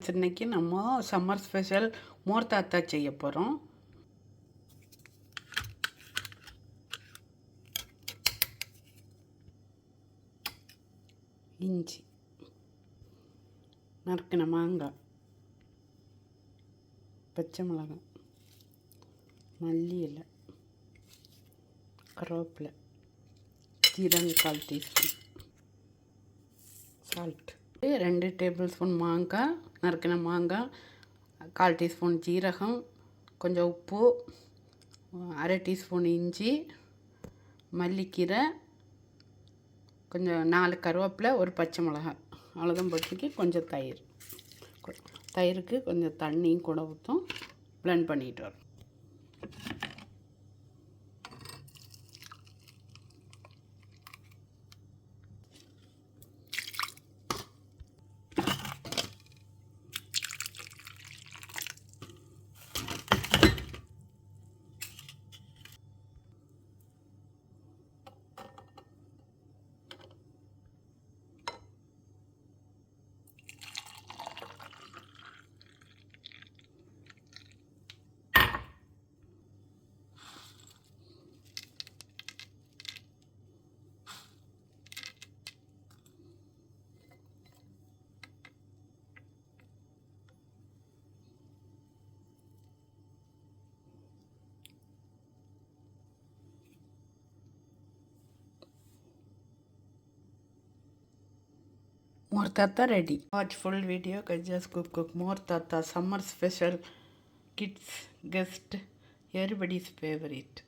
இன்னைக்கு நம்ம summer special மோர் தாத்தா செய்ய போகிறோம் இஞ்சி நறுக்கின மாங்காய் பச்சை மிளகாய் மல்லி இலை கருவேப்பிலை ஜீரகம் கால் டீஸ்பூன் சால்ட் ரெண்டு டேபிள் ஸ்பூன் மாங்காய் நறுக்கின மாங்காய் கால் டீஸ்பூன் ஜீரகம் கொஞ்சம் உப்பு அரை டீஸ்பூன் இஞ்சி மல்லிக்கீரை கொஞ்சம் நாலு கருவேப்பிலை ஒரு பச்சை மிளகாய். அவ்வளோதான் போட்டுக்கி கொஞ்சம் தயிர். தயிருக்கு கொஞ்சம் தண்ணியும் கூட ஊற்றும் ப்ளெண்ட் பண்ணிட்டு வரும் मोर ताता रेडी वाच फुल वीडियो गजा स्कूप कुक मोर ताता summer special kids guest everybody favourite